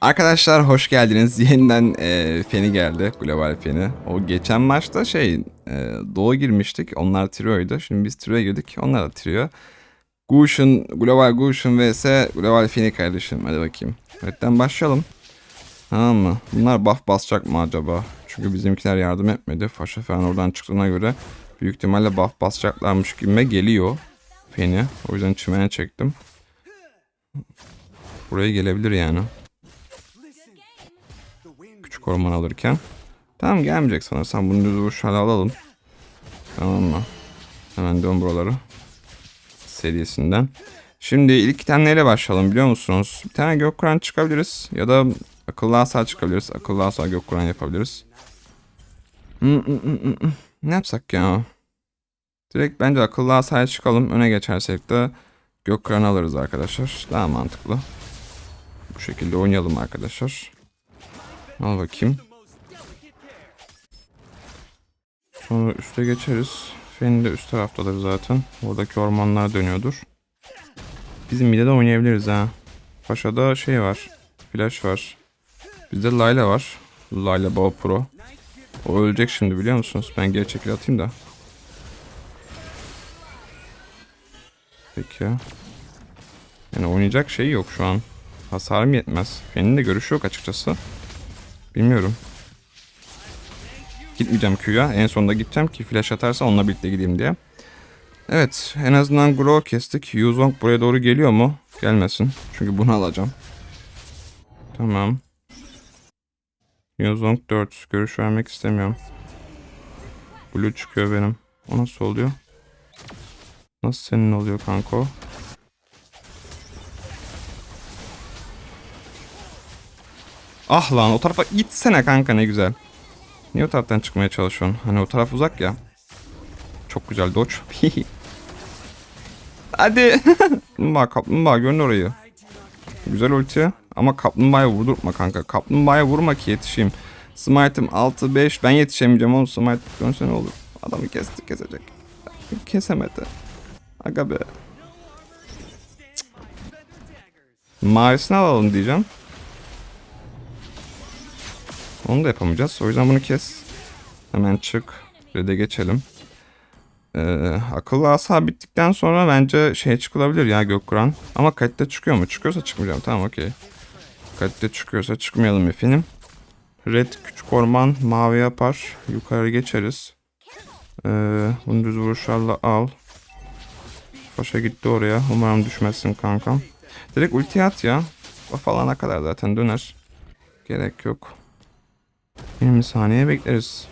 Arkadaşlar hoş geldiniz. Yeniden e, Feni geldi. Global Feni. O geçen maçta şey e, Doğu girmiştik. Onlar Trio'ydu. Şimdi biz Trio'ya girdik. Onlar da Trio. Gushin, Global Gushin vs Global Feni kardeşim. Hadi bakayım. Evetten başlayalım. Tamam mı? Bunlar buff basacak mı acaba? Çünkü bizimkiler yardım etmedi. Faşa falan oradan çıktığına göre büyük ihtimalle buff basacaklarmış gibime geliyor. Feni. O yüzden çimene çektim. Buraya gelebilir yani. Orman alırken. Tamam gelmeyecek sanırsam. Bunu düz vuruşlarla alalım. Tamam mı? Hemen dön buraları. Serisinden. Şimdi ilk tane neyle başlayalım biliyor musunuz? Bir tane Gökkuran çıkabiliriz. Ya da akıllı asa çıkabiliriz. Akıllı asa Gökkuran yapabiliriz. Hmm, hmm, hmm. Ne yapsak ya? Direkt bence akıllı asaya çıkalım. Öne geçersek de Gökkuran alırız arkadaşlar. Daha mantıklı. Bu şekilde oynayalım arkadaşlar. Al bakayım. Sonra üste geçeriz. Fen de üst taraftadır zaten. Oradaki ormanlar dönüyordur. Bizim midede oynayabiliriz ha. Paşa'da şey var. Flash var. Bizde Layla var. Layla Baba Pro. O ölecek şimdi biliyor musunuz? Ben geri çekil atayım da. Peki ya. Yani oynayacak şey yok şu an. Hasarım yetmez. Fen'in de görüşü yok açıkçası. Bilmiyorum. Gitmeyeceğim Q'ya. En sonunda gideceğim ki flash atarsa onunla birlikte gideyim diye. Evet en azından Grow kestik. Yuzong buraya doğru geliyor mu? Gelmesin. Çünkü bunu alacağım. Tamam. Yuzong 4. Görüş vermek istemiyorum. Blue çıkıyor benim. O nasıl oluyor? Nasıl senin oluyor kanko? Ah lan o tarafa gitsene kanka ne güzel. Niye o taraftan çıkmaya çalışıyorsun? Hani o taraf uzak ya. Çok güzel dodge. Hadi. kaplumbağa kaplumbağa görün orayı. Güzel ulti ama kaplumbağaya vurdurtma kanka. Kaplumbağaya vurma ki yetişeyim. Smite'ım 6-5 ben yetişemeyeceğim oğlum Smite dönse ne olur. Adamı kesti kesecek. Kesemedi. Aga be. Mavisini alalım diyeceğim. Onu da yapamayacağız. O yüzden bunu kes. Hemen çık. Red'e geçelim. Ee, akıllı asa bittikten sonra bence şey çıkılabilir ya Gökkuran. Ama kalite çıkıyor mu? Çıkıyorsa çıkmayacağım. Tamam okey. Kalite çıkıyorsa çıkmayalım efendim. Red küçük orman mavi yapar. Yukarı geçeriz. Ee, bunu düz vuruşlarla al. Faşa gitti oraya. Umarım düşmezsin kankam. Direkt ulti at ya. O falana kadar zaten döner. Gerek yok. 20 saniye bekleriz.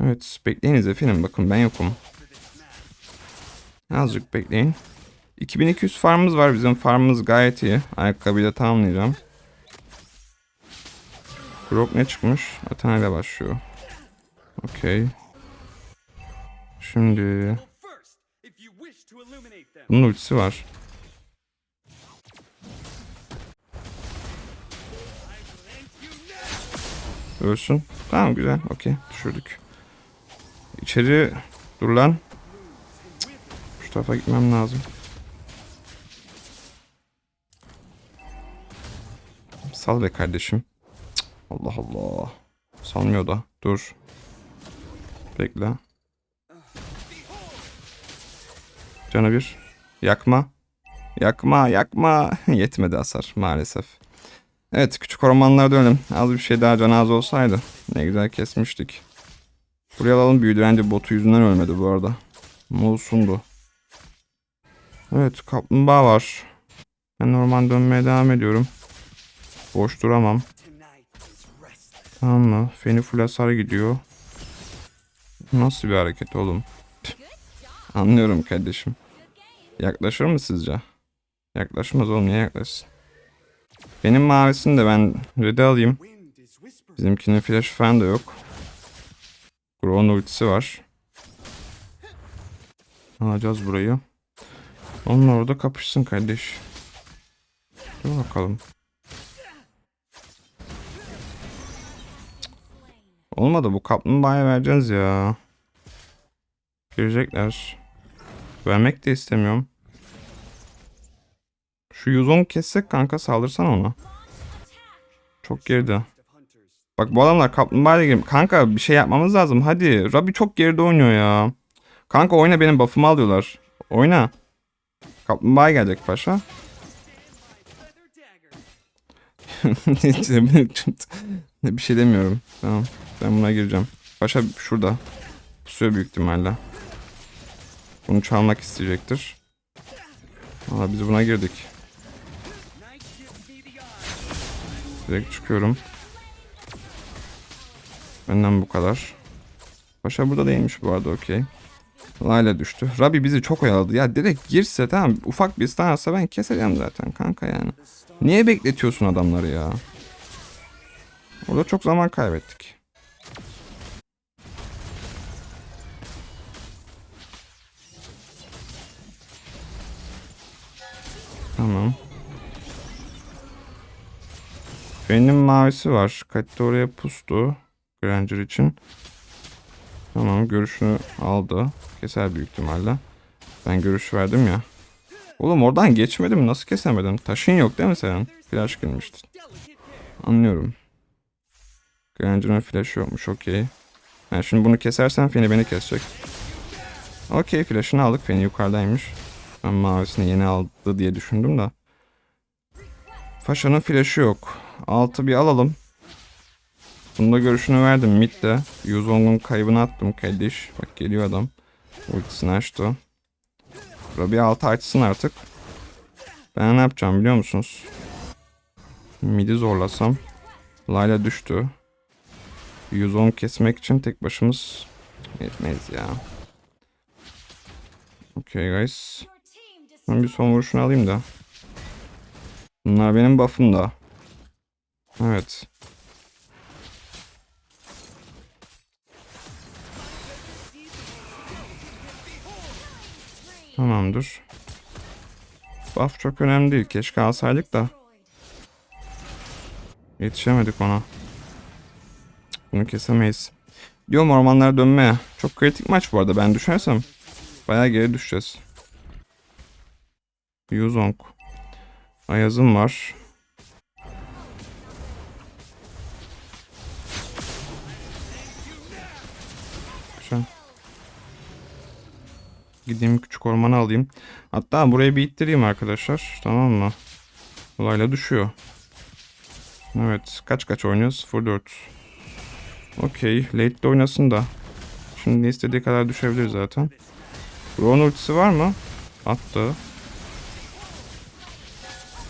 Evet bekleyiniz efendim bakın ben yokum. Azıcık bekleyin. 2200 farmımız var bizim farmımız gayet iyi. Ayakkabıyla tamamlayacağım. Grok ne çıkmış? Athena ile başlıyor. Okey. Şimdi... Bunun ultisi var. Ölsün. Tamam güzel. Okey. Düşürdük. İçeri dur lan. Cık. Şu tarafa gitmem lazım. Sal be kardeşim. Allah Allah. Salmıyor da. Dur. Bekle. Canı bir. Yakma. Yakma yakma. Yetmedi hasar maalesef. Evet küçük ormanlara dönelim. Az bir şey daha can az olsaydı. Ne güzel kesmiştik. Buraya alalım büyüdü. Bence botu yüzünden ölmedi bu arada. Mulsundu. Evet kaplumbağa var. Ben orman dönmeye devam ediyorum. Boş duramam. Tamam mı? Feni full hasar gidiyor. Nasıl bir hareket oğlum? Anlıyorum kardeşim. Yaklaşır mı sizce? Yaklaşmaz oğlum niye yaklaşsın? Benim mavisini de ben red'e alayım. Bizimkinin flash falan da yok. Grow'un ultisi var. Alacağız burayı. Onunla orada kapışsın kardeş. Dur bakalım. Olmadı bu kaplumbağaya vereceğiz ya. Girecekler. Vermek de istemiyorum. Şu Yuzong'u kessek kanka saldırsan ona. Çok geride. Bak bu adamlar kaplumbağayla girip. Kanka bir şey yapmamız lazım. Hadi. Rabbi çok geride oynuyor ya. Kanka oyna benim buff'ımı alıyorlar. Oyna. Kaplumbağa gelecek paşa. bir şey demiyorum. Tamam. Ben buna gireceğim. Paşa şurada. Pusuyor büyük ihtimalle. Bunu çalmak isteyecektir. Valla biz buna girdik. Direkt çıkıyorum. Benden bu kadar. Paşa burada değilmiş bu arada okey. Layla düştü. Rabbi bizi çok oyaladı. Ya direkt girse tamam ufak bir stun atsa ben keseceğim zaten kanka yani. Niye bekletiyorsun adamları ya? Orada çok zaman kaybettik. Tamam. Benim mavisi var. Katte oraya pustu. Granger için. Tamam görüşünü aldı. Keser büyük ihtimalle. Ben görüş verdim ya. Oğlum oradan geçmedim. Nasıl kesemedin? Taşın yok değil mi senin? Flash girmiştin. Anlıyorum. Granger'ın flash'ı yokmuş okey. Yani şimdi bunu kesersen Feni beni kesecek. Okey flash'ını aldık. Feni yukarıdaymış. Ben mavisini yeni aldı diye düşündüm de. Faşa'nın flash'ı yok. Altı bir alalım. Bunda görüşünü verdim midde. Yuzong'un kaybını attım Kaddish. Bak geliyor adam. Ultisini açtı. Robbie altı açsın artık. Ben ne yapacağım biliyor musunuz? Mid'i zorlasam. Layla düştü. Yuzong kesmek için tek başımız yetmeyiz ya. Okay guys. Ben bir son vuruşunu alayım da. Bunlar benim buff'ım da. Evet. Tamamdır. Buff çok önemli değil. Keşke alsaydık da. Yetişemedik ona. Bunu kesemeyiz. Diyorum ormanlara dönmeye. Çok kritik maç bu arada. Ben düşersem bayağı geri düşeceğiz. Yuzong. Ayaz'ım var. Gideyim küçük ormanı alayım. Hatta burayı bir ittireyim arkadaşlar. Tamam mı? Olayla düşüyor. Evet. Kaç kaç oynuyoruz? 0-4. Okey. Late'de oynasın da. Şimdi istediği kadar düşebilir zaten. Brown ultisi var mı? Attı.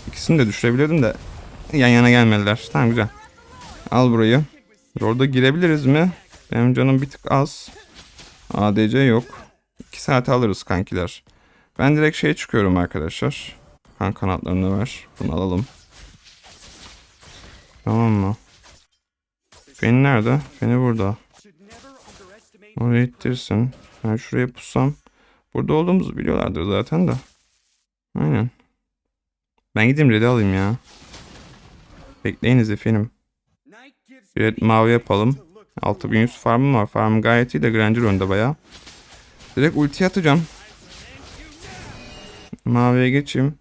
İkisini de düşürebilirdim de yan yana gelmediler. Tamam güzel. Al burayı. Orada girebiliriz mi? Benim canım bir tık az. ADC yok. 2 saate alırız kankiler. Ben direkt şeye çıkıyorum arkadaşlar. Kan kanatlarını ver. Bunu alalım. Tamam mı? Feni nerede? Feni burada. Oraya ittirsin. Ben şuraya pussam. Burada olduğumuzu biliyorlardır zaten de. Aynen. Ben gideyim red'i alayım ya. Bekleyiniz efendim. Red mavi yapalım. 6100 farmım var. Farmım gayet iyi de Granger önde baya. Direkt ulti atacağım. Maviye geçeyim.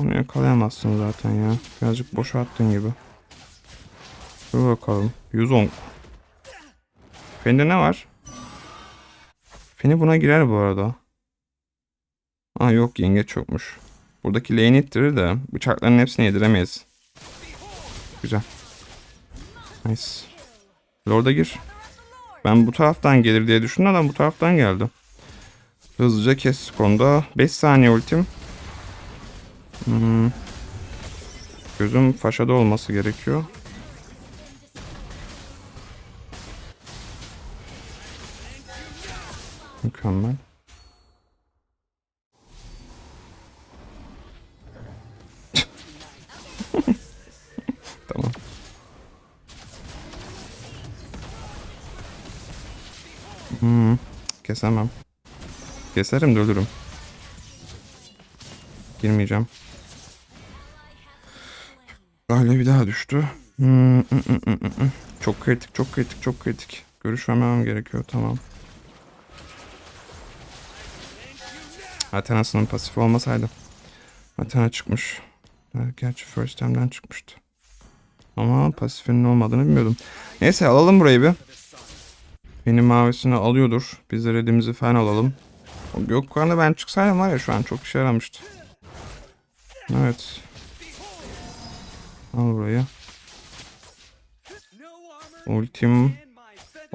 Onu yakalayamazsın zaten ya. Birazcık boşa attın gibi. Dur bakalım. 110. Fende ne var? Feni buna girer bu arada. Aa yok yengeç yokmuş. Buradaki lane ittirir de bıçakların hepsini yediremeyiz. Güzel. Nice. Lord'a gir. Ben bu taraftan gelir diye düşündüm adam bu taraftan geldi. Hızlıca kes konuda. 5 saniye ultim. Hmm. Gözüm faşada olması gerekiyor. Mükemmel. Kesemem. Keserim de ölürüm. Girmeyeceğim. Böyle bir daha düştü. Hmm, mm, mm, mm, mm, mm. Çok kritik, çok kritik, çok kritik. Görüş vermemem gerekiyor, tamam. Athena'sının pasifi olmasaydı. Athena çıkmış. Gerçi first time'den çıkmıştı. Ama pasifinin olmadığını bilmiyordum. Neyse alalım burayı bir. Benim mavisini alıyordur. Biz de redimizi falan alalım. O Gökhan'da ben çıksaydım var ya şu an çok işe yaramıştı. Evet. Al burayı. Ultim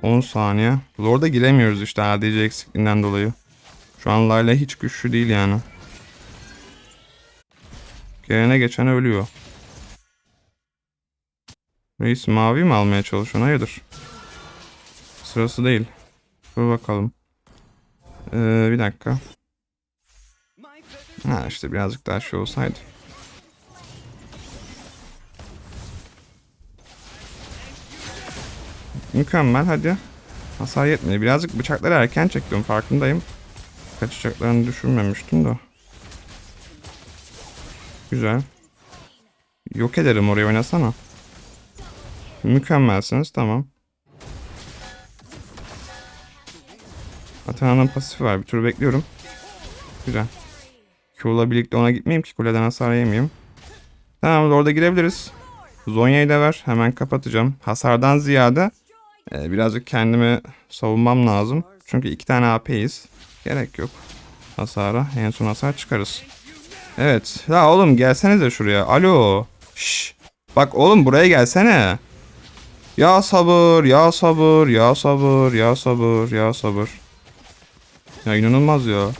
10 saniye. Lord'a giremiyoruz işte ADC eksikliğinden dolayı. Şu an Layla hiç güçlü değil yani. Gelene geçen ölüyor. Reis mavi mi almaya çalışıyorsun? Hayırdır? Sırası değil. Dur bakalım. Ee, bir dakika. Ha işte birazcık daha şey olsaydı. Mükemmel hadi. Hasar yetmedi. Birazcık bıçakları erken çektim farkındayım. Kaçacaklarını düşünmemiştim de. Güzel. Yok ederim oraya oynasana. Mükemmelsiniz tamam. Athena'nın pasifi var. Bir tur bekliyorum. Güzel. Q'la birlikte ona gitmeyeyim ki kuleden hasar yemeyeyim. Tamam orada girebiliriz. Zonya'yı da ver. Hemen kapatacağım. Hasardan ziyade e, birazcık kendimi savunmam lazım. Çünkü iki tane AP'yiz. Gerek yok. Hasara. En son hasar çıkarız. Evet. Ya oğlum gelsenize şuraya. Alo. Şş. Bak oğlum buraya gelsene. Ya sabır, ya sabır, ya sabır, ya sabır, ya sabır. Ya inanılmaz ya.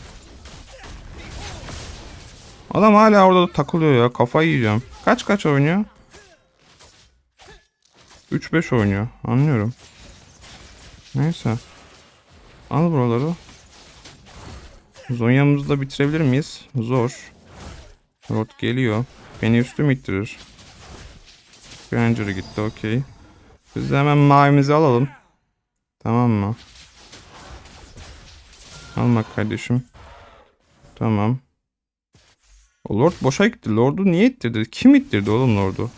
Adam hala orada takılıyor ya. Kafayı yiyeceğim. Kaç kaç oynuyor? 3-5 oynuyor. Anlıyorum. Neyse. Al buraları. Zonya'mızı da bitirebilir miyiz? Zor. Rot geliyor. Beni üstüm ittirir. Granger'ı gitti okey. Biz de hemen mavimizi alalım. Tamam mı? Almak kardeşim. Tamam. O Lord boşa gitti. Lord'u niye ittirdi? Kim ittirdi oğlum Lord'u?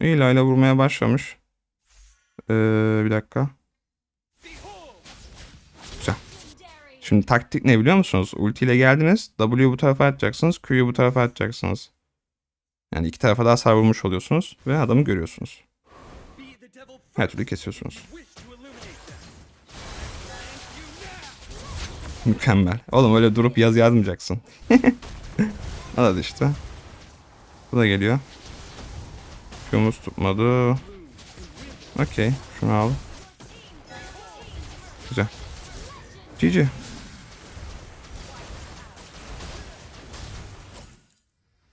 İyi Layla vurmaya başlamış. Ee, bir dakika. Güzel. Şimdi taktik ne biliyor musunuz? Ulti ile geldiniz. W bu tarafa atacaksınız. Q'yu bu tarafa atacaksınız. Yani iki tarafa daha hasar vurmuş oluyorsunuz. Ve adamı görüyorsunuz. Her türlü kesiyorsunuz. Mükemmel. Oğlum öyle durup yaz yazmayacaksın. Al hadi işte. Bu da geliyor. Q'muz tutmadı. Okey. Şunu al. Güzel. GG.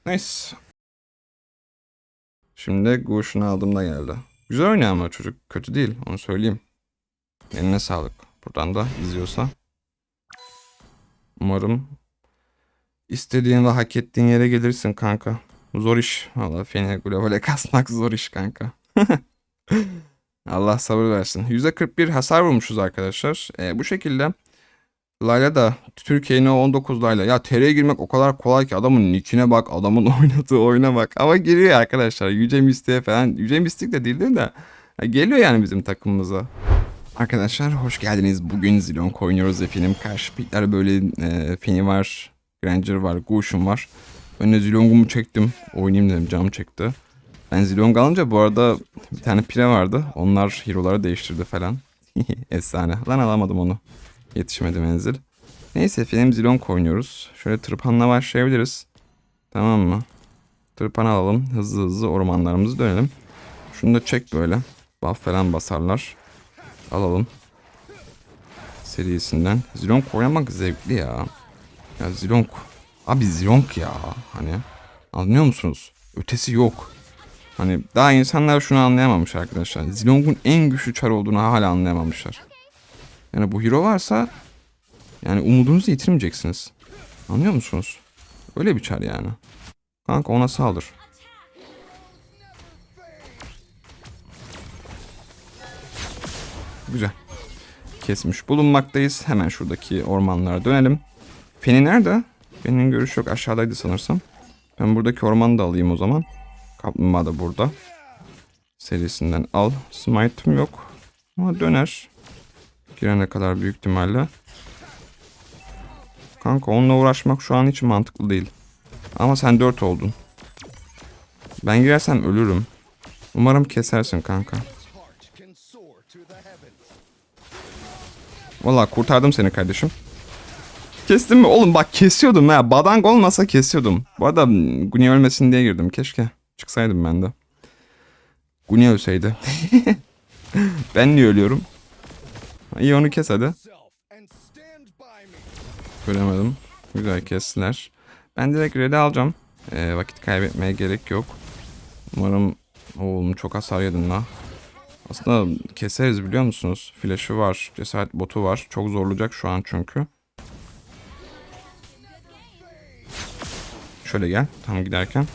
Nice. Şimdi Gush'unu aldığımda geldi. Güzel oynuyor ama çocuk. Kötü değil. Onu söyleyeyim. Eline sağlık. Buradan da izliyorsa. Umarım istediğin ve hak ettiğin yere gelirsin kanka. Zor iş. Valla Feni globale kasmak zor iş kanka. Allah sabır versin. %41 hasar vurmuşuz arkadaşlar. E, bu şekilde Layla da Türkiye'nin 19 Layla. Ya TR'ye girmek o kadar kolay ki adamın nickine bak, adamın oynadığı oyuna bak. Ama giriyor arkadaşlar. Yüce Mystic'e falan. Yüce Mystic de değildir de. Ya geliyor yani bizim takımımıza. Arkadaşlar hoş geldiniz. Bugün Zilong oynuyoruz efendim. Karşı pikler böyle e, Feni var, Granger var, Gush'um var. Ben de Zilong'umu çektim. Oynayayım dedim canım çekti. Ben Zilong alınca bu arada bir tane pire vardı. Onlar hero'ları değiştirdi falan. Efsane. Lan alamadım onu. Yetişmedi menzil. Neyse film Zilong oynuyoruz. Şöyle tırpanla başlayabiliriz. Tamam mı? Tırpan alalım. Hızlı hızlı ormanlarımızı dönelim. Şunu da çek böyle. Buff falan basarlar. Alalım. Serisinden. Zilong oynamak zevkli ya. Ya Zilong. Abi Zilong ya. Hani. Anlıyor musunuz? Ötesi yok. Hani daha insanlar şunu anlayamamış arkadaşlar. Zilong'un en güçlü çar olduğunu hala anlayamamışlar. Yani bu hero varsa yani umudunuzu yitirmeyeceksiniz. Anlıyor musunuz? Öyle bir çar yani. Kanka ona saldır. Güzel. Kesmiş bulunmaktayız. Hemen şuradaki ormanlara dönelim. Feni nerede? Feni'nin görüşü yok. Aşağıdaydı sanırsam. Ben buradaki ormanı da alayım o zaman. Kaplumbağa da burada. Serisinden al. Smite'ım yok. Ama döner. Girene kadar büyük ihtimalle. Kanka onunla uğraşmak şu an hiç mantıklı değil. Ama sen 4 oldun. Ben girersem ölürüm. Umarım kesersin kanka. Valla kurtardım seni kardeşim. Kestim mi? Oğlum bak kesiyordum ha. Badang olmasa kesiyordum. Bu arada Guni ölmesin diye girdim. Keşke çıksaydım ben de. Guni ölseydi. ben niye ölüyorum? İyi onu kes hadi. Göremedim. Güzel kestiler. Ben direkt red'i alacağım. Ee, vakit kaybetmeye gerek yok. Umarım oğlum çok hasar yedin la. Aslında keseriz biliyor musunuz? Flash'ı var, cesaret botu var. Çok zorlayacak şu an çünkü. Şöyle gel tam giderken.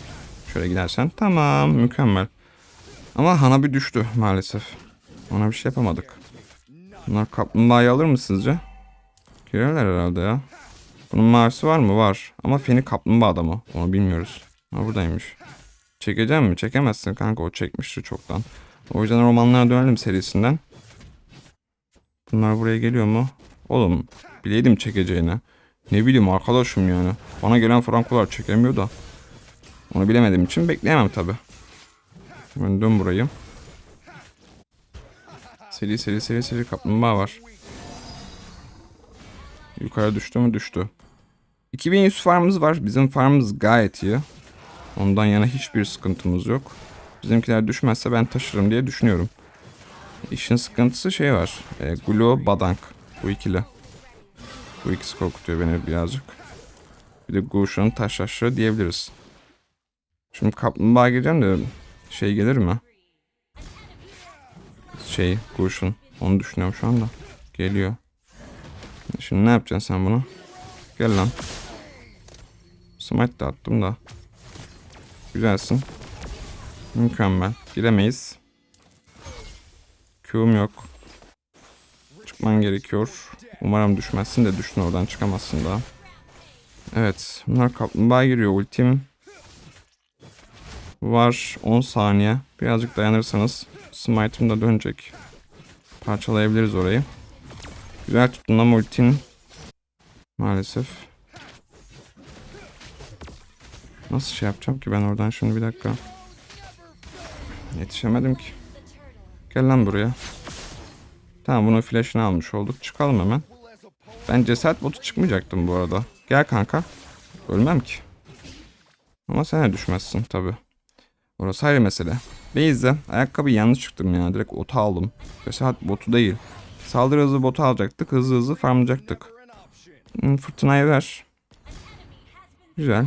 Şöyle gidersen tamam mükemmel. Ama Hanabi düştü maalesef. Ona bir şey yapamadık. Bunlar kaplumbağayı alır mı sizce? Girerler herhalde ya. Bunun mavisi var mı? Var. Ama Feni kaplumbağa mı? Onu bilmiyoruz. Ha buradaymış. Çekeceğim mi? Çekemezsin kanka. O çekmişti çoktan. O yüzden romanlara dönelim serisinden. Bunlar buraya geliyor mu? Oğlum bileydim çekeceğini. Ne bileyim arkadaşım yani. Bana gelen frankolar çekemiyor da. Onu bilemediğim için bekleyemem tabi. Hemen dön burayı. Seri seri seri seri kaplumbağa var. Yukarı düştü mü düştü. 2100 farmımız var. Bizim farmımız gayet iyi. Ondan yana hiçbir sıkıntımız yok. Bizimkiler düşmezse ben taşırım diye düşünüyorum. İşin sıkıntısı şey var. E, Glo, Badank. Bu ikili. Bu ikisi korkutuyor beni birazcık. Bir de Guşan'ın taşlaşları diyebiliriz. Şimdi kaplumbağa gireceğim de şey gelir mi? Şey Guşan. Onu düşünüyorum şu anda. Geliyor. Şimdi ne yapacaksın sen bunu? Gel lan. Smite de attım da. Güzelsin. Mükemmel. Giremeyiz. Q'um yok. Çıkman gerekiyor. Umarım düşmezsin de düştün oradan çıkamazsın daha. Evet. Bunlar kaplumbağa giriyor. Ultim var 10 saniye. Birazcık dayanırsanız smite'ım da dönecek. Parçalayabiliriz orayı. Güzel tuttun ama ultin maalesef. Nasıl şey yapacağım ki ben oradan şimdi bir dakika. Yetişemedim ki. Gel lan buraya. Tamam bunun flash'ını almış olduk. Çıkalım hemen. Ben cesaret botu çıkmayacaktım bu arada. Gel kanka. Ölmem ki. Ama sen de düşmezsin tabi. Orası ayrı mesele. Beyz'de ayakkabı yanlış çıktım ya. Direkt ota aldım. Cesaret botu değil. Saldırı hızı botu alacaktık. Hızlı hızlı farmlayacaktık. Hmm, Fırtınayı ver. Güzel.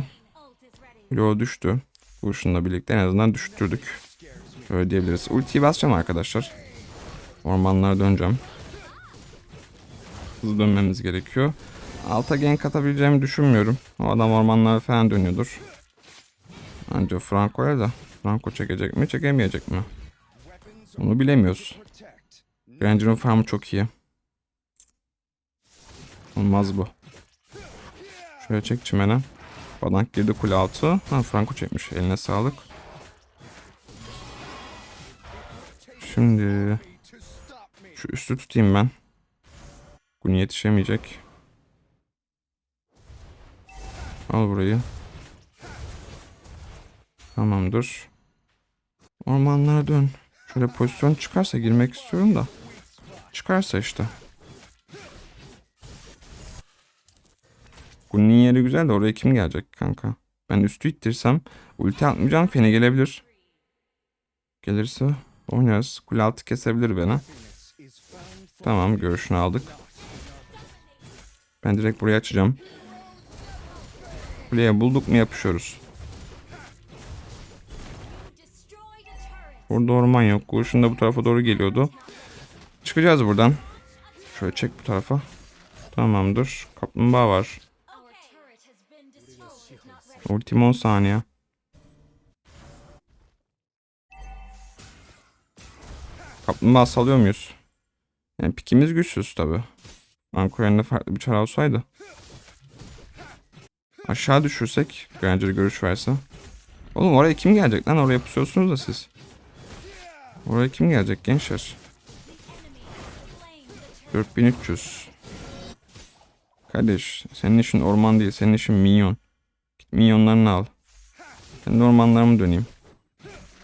Yo düştü. Vuruşunla birlikte en azından düşürdük. Öyle diyebiliriz. Ultiyi basacağım arkadaşlar. Ormanlara döneceğim. Hızlı dönmemiz gerekiyor. Alta gank atabileceğimi düşünmüyorum. O adam ormanlara falan dönüyordur. Ancak Franco'ya da. Franco çekecek mi çekemeyecek mi? Onu bilemiyoruz. Granger'ın farmı çok iyi. Olmaz bu. Şöyle çek çimene. Badank girdi kule altı. Ha Franco çekmiş. Eline sağlık. Şimdi şu üstü tutayım ben. Gün yetişemeyecek. Al burayı. Tamamdır. Ormanlara dön. Şöyle pozisyon çıkarsa girmek istiyorum da. Çıkarsa işte. Bunun yeri güzel de oraya kim gelecek kanka? Ben üstü ittirsem ulti atmayacağım fene gelebilir. Gelirse oynarız. Kule altı kesebilir beni. Tamam görüşünü aldık. Ben direkt buraya açacağım. Kuleye bulduk mu yapışıyoruz. Burada orman yok. Kurşun da bu tarafa doğru geliyordu. Çıkacağız buradan. Şöyle çek bu tarafa. Tamamdır. Kaplumbağa var. Ultim 10 saniye. Kaplumbağa salıyor muyuz? Yani pikimiz güçsüz tabi. Anko farklı bir çar olsaydı. Aşağı düşürsek Granger görüş verse. Oğlum oraya kim gelecek lan? Oraya pusuyorsunuz da siz. Oraya kim gelecek gençler? 4300. Kardeş senin işin orman değil senin işin minyon. Git minyonlarını al. Ben de ormanlarımı döneyim.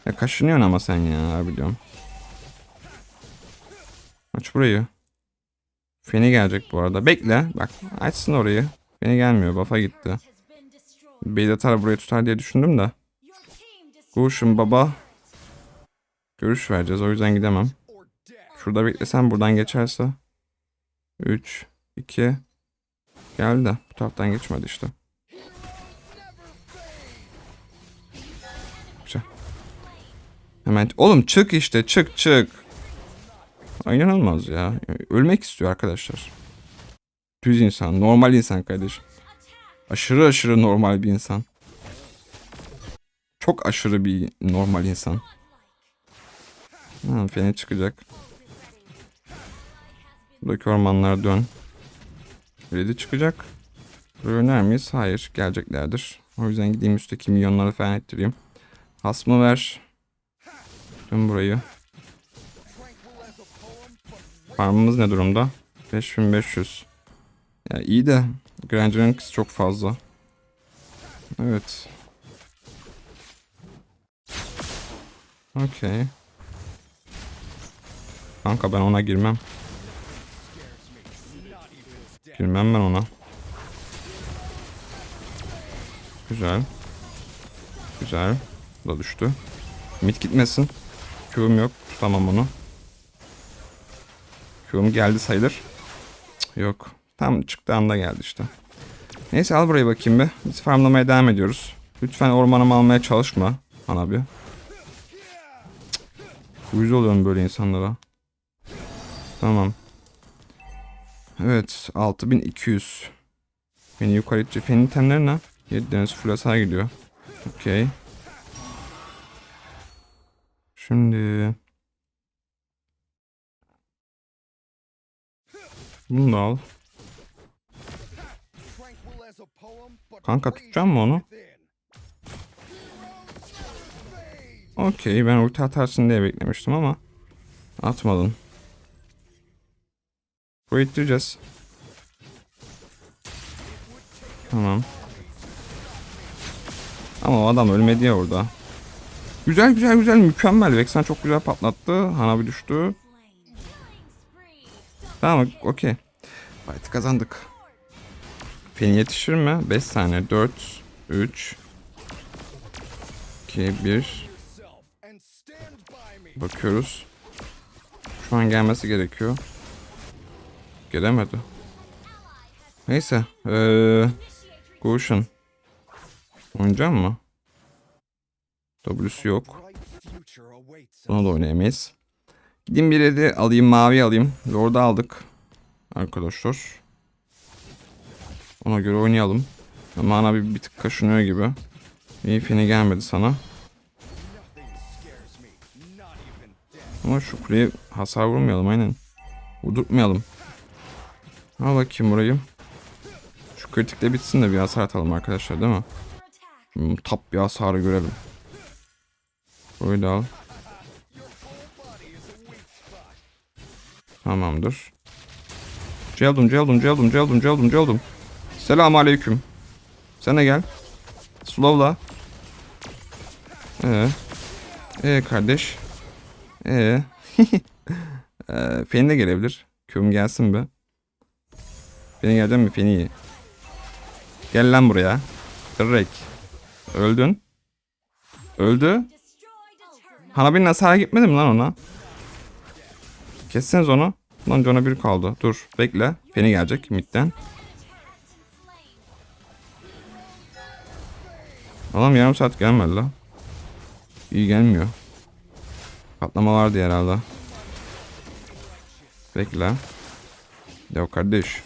Ya kaşınıyorsun ama sen ya biliyorum. Aç burayı. Feni gelecek bu arada. Bekle. Bak açsın orayı. Feni gelmiyor. Buff'a gitti. Beyt atar burayı tutar diye düşündüm de. Kuşum baba. Görüş vereceğiz. O yüzden gidemem. Şurada beklesem buradan geçerse. 3, 2. Geldi de. Bu taraftan geçmedi işte. Güzel. Hemen. Oğlum çık işte. Çık çık. İnanılmaz ya. Ölmek istiyor arkadaşlar. Düz insan. Normal insan kardeşim. Aşırı aşırı normal bir insan. Çok aşırı bir normal insan. Ha, feni çıkacak. Buradaki ormanlara dön. Red'i çıkacak. Öner miyiz? Hayır. Geleceklerdir. O yüzden gideyim üstteki milyonları falan ettireyim. Hasmı ver. Dön burayı. Farmımız ne durumda? 5500. Ya iyi de Granger'ın çok fazla. Evet. Okey. Kanka ben ona girmem. Girmem ben ona. Güzel. Güzel. Bu da düştü. Mid gitmesin. Q'um yok. Tutamam onu. Q'um geldi sayılır. Yok. Tam çıktığı anda geldi işte. Neyse al burayı bakayım bir. Biz farmlamaya devam ediyoruz. Lütfen ormanımı almaya çalışma. Ana bir. Uyuz oluyorum böyle insanlara. Tamam. Evet 6200. Beni yukarı itecek. Fenin itemleri ne? 7 deniz full hasar gidiyor. Okey. Şimdi... Bunu da al. Kanka tutacağım mı onu? Okey ben ulti atarsın diye beklemiştim ama atmadın. Burayı ittireceğiz. Tamam. Ama o adam ölmedi ya orada. Güzel güzel güzel mükemmel. Vexen çok güzel patlattı. Hanabi düştü. Tamam okey. Fight'ı kazandık. Fen yetişir mi? 5 saniye. 4, 3, 2, 1. Bakıyoruz. Şu an gelmesi gerekiyor. Gelemedi. Neyse. Ee, Goshen. Oynayacak mı? W'su yok. Buna da oynayamayız. Gideyim bir de alayım mavi alayım. Lord'u aldık. Arkadaşlar. Ona göre oynayalım. Ama ana bir, bir tık kaşınıyor gibi. İyi fini gelmedi sana. Ama şu kuleye hasar vurmayalım aynen. Vurdurtmayalım. Al bakayım burayı. Şu kritikle bitsin de bir hasar atalım arkadaşlar değil mi? Hmm, tap bir hasarı görelim. Burayı da al. Tamamdır. Celdum, celdum, celdum, celdum, celdum, celdum. Selamun aleyküm. Sen de gel. Slowla. Ee. Ee kardeş. Ee. ee Feni de gelebilir. Küm gelsin be. Feni gelecek mi? Feni. Gel lan buraya. Direkt. Öldün. Öldü. Hanabi'nin hasara gitmedi mi lan ona? Kesseniz onu. Lan Jon'a bir kaldı. Dur bekle. Feni gelecek midden. Adam yarım saat gelmedi la. İyi gelmiyor. Patlama vardı herhalde. Bekle. Ya kardeş.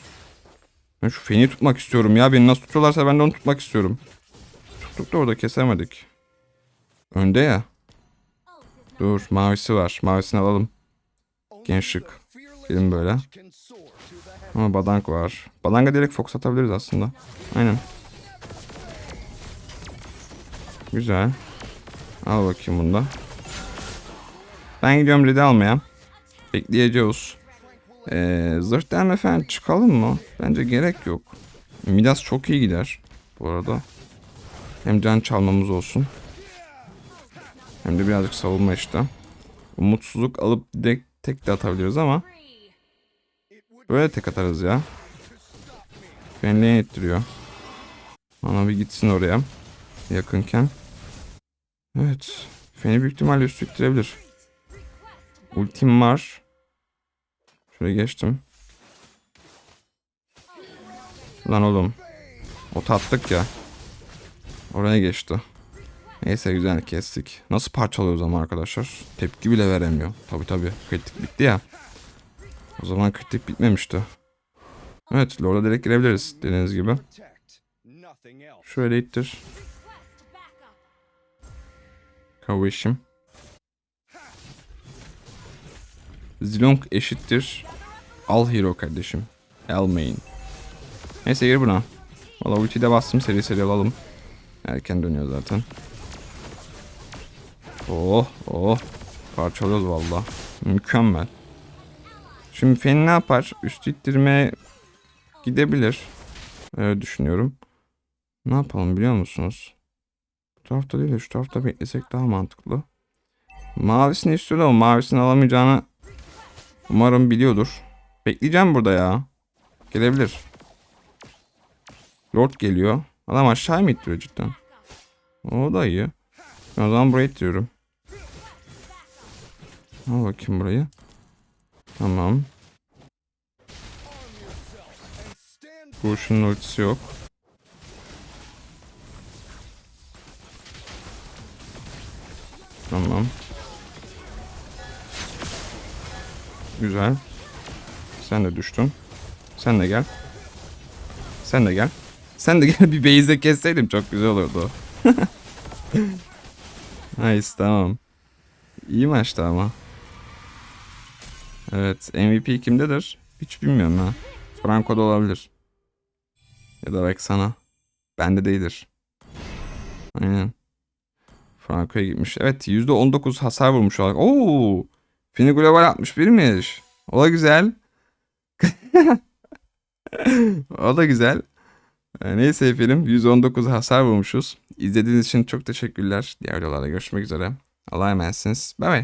Ben şu feni tutmak istiyorum ya. Beni nasıl tutuyorlarsa ben de onu tutmak istiyorum. Tuttuk da orada kesemedik. Önde ya. Dur mavisi var. Mavisini alalım. Gençlik. Gelin böyle. Ama badank var. Badanga direkt fox atabiliriz aslında. Aynen. Güzel. Al bakayım bunu da. Ben gidiyorum red'i almaya. Bekleyeceğiz. Ee, zırh delme falan çıkalım mı? Bence gerek yok. Midas çok iyi gider. Bu arada. Hem can çalmamız olsun. Hem de birazcık savunma işte. Umutsuzluk alıp direkt tek de atabiliriz ama böyle tek atarız ya. Fenliğe ettiriyor. Ana bir gitsin oraya. Yakınken. Evet. Feni büyük ihtimalle üstü ittirebilir. Ultim var. Şuraya geçtim. Lan oğlum. O tattık ya. Oraya geçti. Neyse güzel kestik. Nasıl parçalıyoruz ama arkadaşlar? Tepki bile veremiyor. Tabi tabi. Kritik bitti ya. O zaman kritik bitmemişti. Evet Lord'a direkt girebiliriz dediğiniz gibi. Şöyle ittir. Kavuşum. Zilong eşittir. Al hero kardeşim. Al main. Neyse gir buna. Valla ultiyi de bastım seri seri alalım. Erken dönüyor zaten. Oh oh. Parçalıyoruz valla. Mükemmel. Şimdi Fen ne yapar? Üst ittirmeye gidebilir. Öyle düşünüyorum. Ne yapalım biliyor musunuz? Bu tarafta değil de şu tarafta beklesek daha mantıklı. Mavisini istiyor ama mavisini alamayacağını umarım biliyordur. Bekleyeceğim burada ya. Gelebilir. Lord geliyor. Adam aşağı mı ittiriyor cidden? O da iyi. O zaman buraya ittiriyorum. Al bakayım burayı. Tamam. Kurşunun ultisi yok. Tamam. Güzel. Sen de düştün. Sen de gel. Sen de gel. Sen de gel bir base'de kesseydim çok güzel olurdu. nice tamam. İyi maçtı ama. Evet MVP kimdedir? Hiç bilmiyorum ha. Franco'da olabilir. Ya da belki sana. Bende değildir. Aynen. Franco'ya gitmiş. Evet %19 hasar vurmuş olarak. Oo! Fini Global 61'miş. O da güzel. o da güzel. Ee, Neyse efendim 119 hasar vurmuşuz. İzlediğiniz için çok teşekkürler. Diğer videolarda görüşmek üzere. Allah'a emanetsiniz. Bye bye.